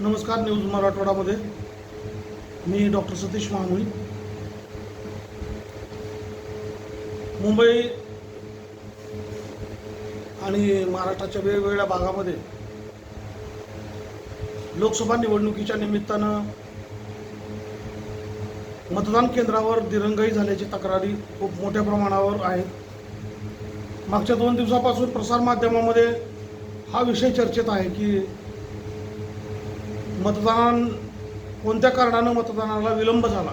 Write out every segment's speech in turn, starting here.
नमस्कार न्यूज मराठवाडामध्ये मी डॉक्टर सतीश महामुळी मुंबई आणि महाराष्ट्राच्या वेगवेगळ्या भागामध्ये लोकसभा निवडणुकीच्या निमित्तानं मतदान केंद्रावर दिरंगाई झाल्याची तक्रारी खूप मोठ्या प्रमाणावर आहेत मागच्या दोन दिवसापासून प्रसारमाध्यमामध्ये हा विषय चर्चेत आहे की मतदान कोणत्या कारणानं मतदानाला विलंब झाला?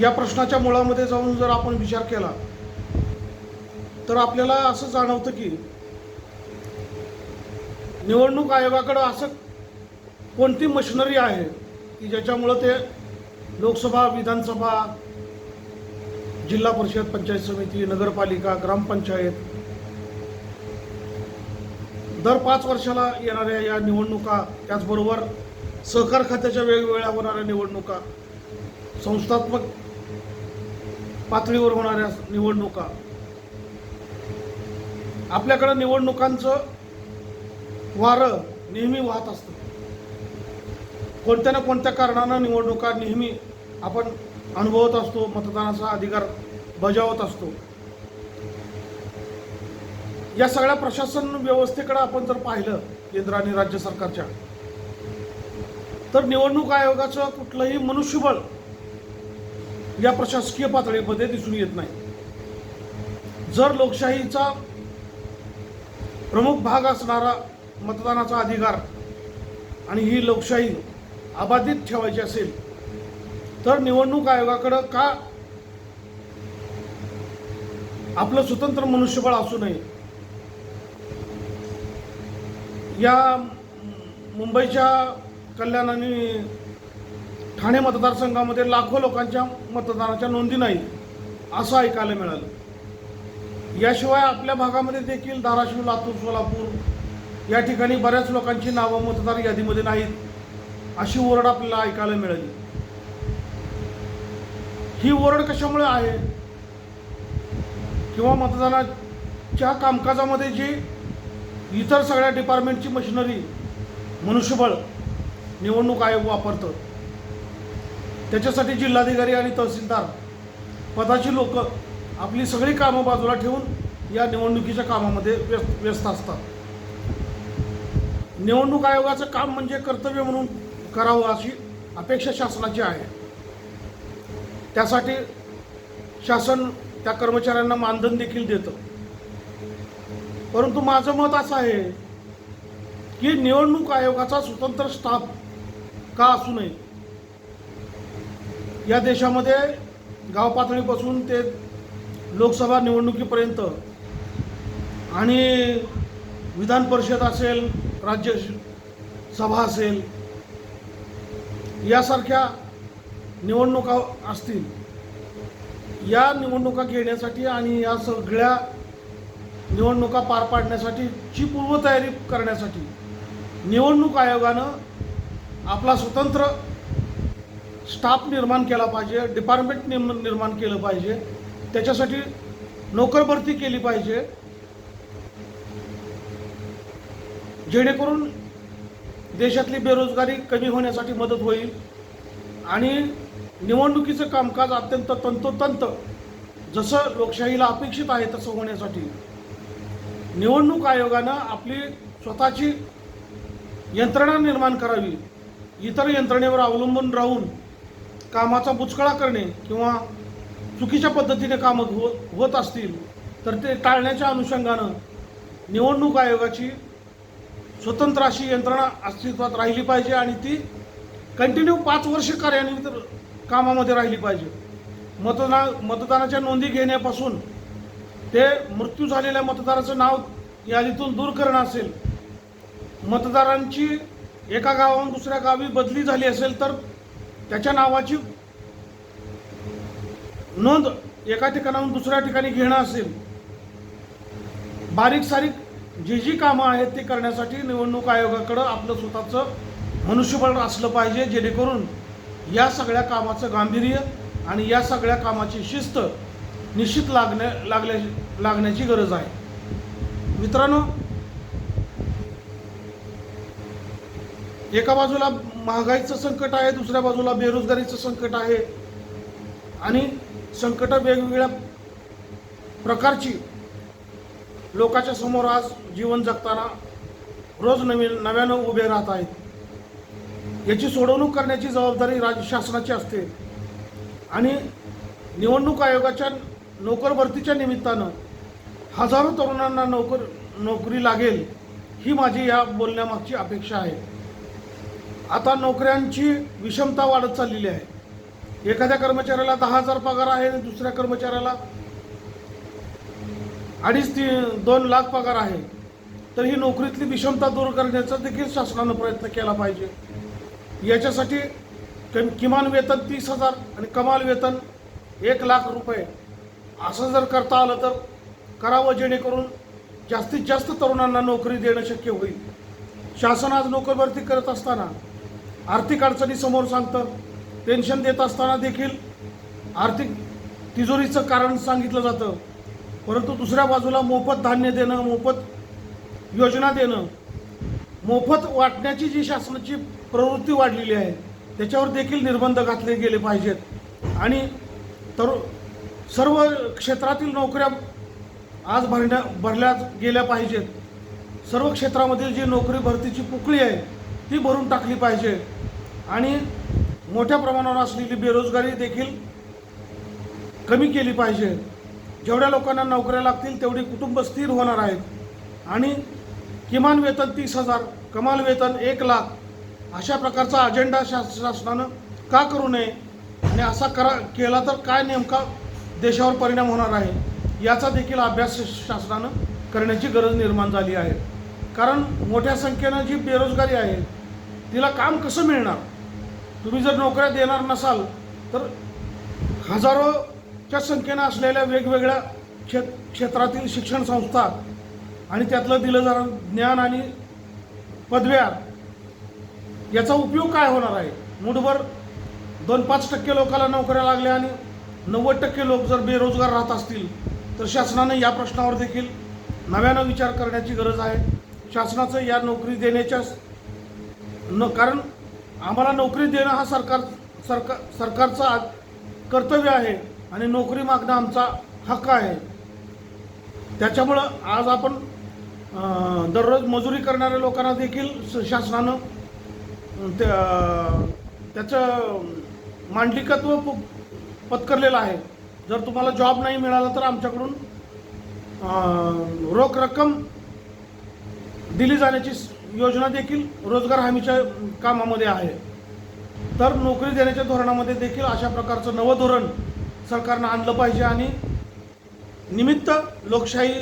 या प्रश्नाच्या मुळामध्ये जाऊन जर आपण विचार केला तर आपल्याला असं जाणवतं की निवडणूक आयोगाकडं असं कोणती मशिनरी आहे की ज्याच्यामुळं ते लोकसभा विधानसभा जिल्हा परिषद पंचायत समिती नगरपालिका ग्रामपंचायत दर पाच वर्षाला येणाऱ्या या निवडणुका त्याचबरोबर सहकार खात्याच्या वेगवेगळ्या होणाऱ्या निवडणुका संस्थात्मक पातळीवर होणाऱ्या निवडणुका. आपल्याकडं निवडणुकांचं वारं नेहमी वाहत असतं. कोणत्या ना कोणत्या कारणानं निवडणुका नेहमी आपण अनुभवत असतो मतदानाचा अधिकार बजावत असतो. या सगळ्या प्रशासन व्यवस्थेकडे आपण जर पाहिलं केंद्र आणि राज्य सरकारच्या तर निवडणूक आयोगाचं कुठलंही मनुष्यबळ या प्रशासकीय पातळीमध्ये दिसून येत नाही. जर लोकशाहीचा प्रमुख भाग असणारा मतदानाचा अधिकार आणि ही लोकशाही अबाधित ठेवायची असेल तर निवडणूक आयोगाकडं का आपलं स्वतंत्र मनुष्यबळ असू नये या मुंबईच्या कल्याण आणि ठाणे मतदारसंघामध्ये लाखो लोकांच्या मतदानाच्या नोंदी नाही असं ऐकायला मिळालं. याशिवाय आपल्या भागामध्ये देखील धाराशिव लातूर सोलापूर या ठिकाणी बऱ्याच लोकांची नावं मतदार यादीमध्ये नाहीत अशी ओरड आपल्याला ऐकायला मिळाली. ही ओरड कशामुळे आहे? किंवा मतदानाच्या कामकाजामध्ये जी इतर सगळ्या डिपार्टमेंटची मशिनरी मनुष्यबळ निवडणूक आयोग वापरतं. त्याच्यासाठी जिल्हाधिकारी आणि तहसीलदार पदाची लोक आपली सगळी कामं बाजूला ठेवून या निवडणुकीच्या कामामध्ये व्यस्त व्यस्त असतात. निवडणूक आयोगाचं काम म्हणजे कर्तव्य म्हणून करावं अशी अपेक्षा शासनाची आहे. त्यासाठी शासन त्या कर्मचाऱ्यांना मानधन देखील देतं. परंतु माझं मत असं आहे की निवडणूक आयोगाचा स्वतंत्र स्टाफ का असू नये? या देशामध्ये गाव पातळीपासून ते लोकसभा निवडणुकीपर्यंत आणि विधान परिषद असेल राज्य सभा असेल यासारख्या निवडणुका असतील या निवडणुका घेण्यासाठी आणि या सगळ्या निवडणुका पार पाडण्यासाठीची पूर्वतयारी करण्यासाठी निवडणूक आयोगानं आपला स्वतंत्र स्टाफ निर्माण केला पाहिजे डिपार्टमेंट निर्म निर्माण केलं पाहिजे त्याच्यासाठी नोकरभरती केली पाहिजे जेणेकरून देशातली बेरोजगारी कमी होण्यासाठी मदत होईल आणि निवडणुकीचं कामकाज अत्यंत तंतोतंत जसं लोकशाहीला अपेक्षित आहे तसं होण्यासाठी निवडणूक आयोगानं आपली स्वतःची यंत्रणा निर्माण करावी इतर यंत्रणेवर अवलंबून राहून कामाचा बुचकळा करणे किंवा चुकीच्या पद्धतीने कामं हो होत असतील तर ते टाळण्याच्या अनुषंगानं निवडणूक आयोगाची स्वतंत्र अशी यंत्रणा अस्तित्वात राहिली पाहिजे आणि ती कंटिन्यू पाच वर्ष कार्यान्वित कामामध्ये राहिली पाहिजे. मतदान मतदानाच्या नोंदी घेण्यापासून ते मृत्यू झालेल्या मतदाराचं नाव यादीतून दूर करणं असेल मतदारांची एका गावाहून दुसऱ्या गावी बदली झाली असेल तर त्याच्या नावाची नोंद एका ठिकाणाहून दुसऱ्या ठिकाणी घेणं असेल. बारीक सारीक जी जी कामं आहेत ती करण्यासाठी निवडणूक आयोगाकडं आपलं स्वतःचं मनुष्यबळ असलं पाहिजे जेणेकरून या सगळ्या कामाचं गांभीर्य आणि या सगळ्या कामाची शिस्त निश्चित लागण्या लागल्या लागण्याची गरज आहे. मित्रांनो एका बाजूला महागाईचं संकट आहे दुसऱ्या बाजूला बेरोजगारीचं संकट आहे. आणि संकट वेगवेगळ्या प्रकारची. लोकांच्या समोर आज जीवन जगताना रोज नवीन नव्यानं उभे राहत आहेत. याची सोडवणूक करण्याची जबाबदारी राज्य शासनाची असते. आणि निवडणूक आयोगाच्या नोकर भरतीच्या निमित्तानं हजारो तरुणांना नोकर नोकरी लागेल ही माझी या बोलण्यामागची अपेक्षा आहे. आता नोकऱ्यांची विषमता वाढत चाललेली आहे. एखाद्या कर्मचाऱ्याला दहा हजार पगार आहे आणि दुसऱ्या कर्मचाऱ्याला अडीच ती दोन लाख पगार आहे. तर ही नोकरीतली विषमता दूर करण्याचा देखील शासनानं प्रयत्न केला पाहिजे. याच्यासाठी किम- किमान वेतन तीस हजार आणि कमाल वेतन एक लाख रुपये असं जर करता आलं तर करावं जेणेकरून जास्तीत जास्त तरुणांना नोकरी देणं शक्य होईल. शासन आज नोकरभरती करत असताना आर्थिक अडचणी समोर सांगतं. पेन्शन देत असताना देखील आर्थिक तिजोरीचं कारण सांगितलं जातं. परंतु दुसऱ्या बाजूला मोफत धान्य देणं मोफत योजना देणं मोफत वाटण्याची जी शासनाची प्रवृत्ती वाढलेली आहे त्याच्यावर देखील निर्बंध घातले गेले पाहिजेत. आणि तर सर्व क्षेत्रातील नोकऱ्या आज भरण्या भरल्या गेल्या पाहिजेत. सर्व क्षेत्रामधील जी नोकरी भरतीची पुकळी आहे ती भरून टाकली पाहिजे. आणि मोठ्या प्रमाणावर असलेली बेरोजगारी देखील कमी केली पाहिजे. जेवढ्या लोकांना नोकऱ्या लागतील तेवढी कुटुंब स्थिर होणार आहेत. आणि किमान वेतन तीस हजार कमाल वेतन एक लाख अशा प्रकारचा अजेंडा शासनानं का करू नये? आणि असा करा केला तर काय नेमका देशावर परिणाम होणार आहे याचा देखील अभ्यास शासनानं करण्याची गरज निर्माण झाली आहे. कारण मोठ्या संख्येनं जी बेरोजगारी आहे तिला काम कसं मिळणार? तुम्ही जर नोकऱ्या देणार नसाल तर हजारोच्या संख्येनं असलेल्या वेगवेगळ्या क्षे क्षेत्रातील शिक्षण संस्था आणि त्यातलं दिलं जाणारं ज्ञान आणि पदव्या याचा उपयोग काय होणार आहे? मुठभर दोन पाच टक्के लोकांना नोकऱ्या लागल्या आणि नव्वद टक्के लोक जर बेरोजगार राहत असतील तर शासनानं या प्रश्नावर देखील नव्यानं विचार करण्याची गरज आहे. शासनाचं या नोकरी देण्याच्या न कारण आम्हाला नोकरी देणं हा सरकार सरकार सरकारचा कर्तव्य आहे आणि नोकरी मागणं आमचा हक्क आहे. त्याच्यामुळं आज आपण दररोज मजुरी करणाऱ्या लोकांना देखील शासनानं त्या- त्याचं मांडलिकत्व पत्करलेलं आहे. जर तुम्हाला जॉब नाही मिळाला तर आमच्याकडून रोख रक्कम दिली जाण्याची योजना देखील रोजगार हमीच्या कामामध्ये आहे. तर नोकरी देण्याच्या धोरणामध्ये देखील अशा प्रकारचं नवं धोरण सरकारनं आणलं पाहिजे आणि निमित्त लोकशाही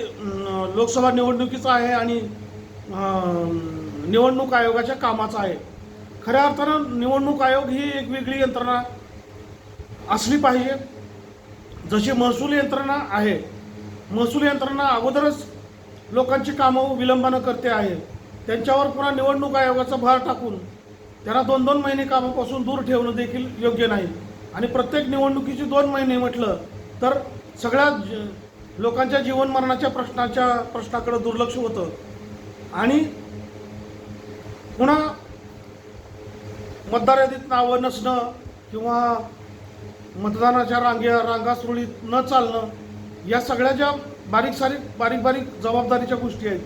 लोकसभा निवडणुकीचं आहे आणि निवडणूक आयोगाच्या कामाचं आहे. खऱ्या अर्थानं निवडणूक आयोग ही एक वेगळी यंत्रणा असली पाहिजे. जशी महसूल यंत्रणा आहे महसूल यंत्रणा अगोदरच लोकांची कामं विलंबानं करते आहे. त्यांच्यावर पुन्हा निवडणूक आयोगाचा भार टाकून त्यांना दोन दोन महिने कामापासून दूर ठेवणं देखील योग्य नाही. आणि प्रत्येक निवडणुकीची दोन महिने म्हटलं तर सगळ्या ज- लोकांच्या जीवन मरणाच्या प्रश्नाच्या प्रश्नाकडे दुर्लक्ष होतं. आणि पुन्हा मतदार यादीत नावं नसणं किंवा मतदानाच्या रांगे रांगा सुरळीत न चालणं या सगळ्या ज्या बारीक सारीक बारीक बारीक जबाबदारीच्या गोष्टी आहेत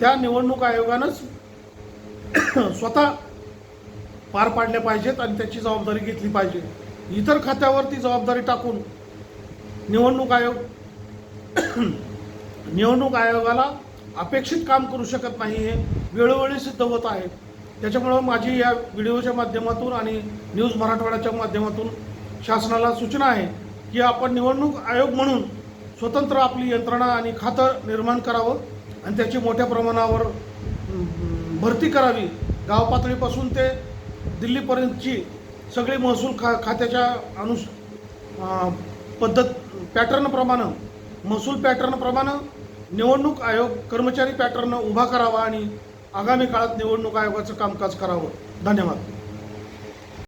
त्या निवडणूक आयोगानंच स्वतः पार पाडल्या पाहिजेत आणि त्याची जबाबदारी घेतली पाहिजे. इतर खात्यावर ती जबाबदारी टाकून निवडणूक आयोग निवडणूक आयोगाला अपेक्षित काम करू शकत नाही हे वेळोवेळी सिद्ध होत आहे. त्याच्यामुळं माझी या व्हिडिओच्या माध्यमातून आणि न्यूज मराठवाड्याच्या माध्यमातून शासनाला सूचना आहे की आपण निवडणूक आयोग म्हणून स्वतंत्र आपली यंत्रणा आणि खातं निर्माण करावं आणि त्याची मोठ्या प्रमाणावर भरती करावी. गाव पातळीपासून ते दिल्लीपर्यंतची सगळी महसूल खा खात्याच्या अनुस पद्धत पॅटर्नप्रमाणे महसूल पॅटर्नप्रमाणे निवडणूक आयोग कर्मचारी पॅटर्न उभा करावा आणि आगामी काळात निवडणूक आयोगाचं कामकाज करावं. धन्यवाद.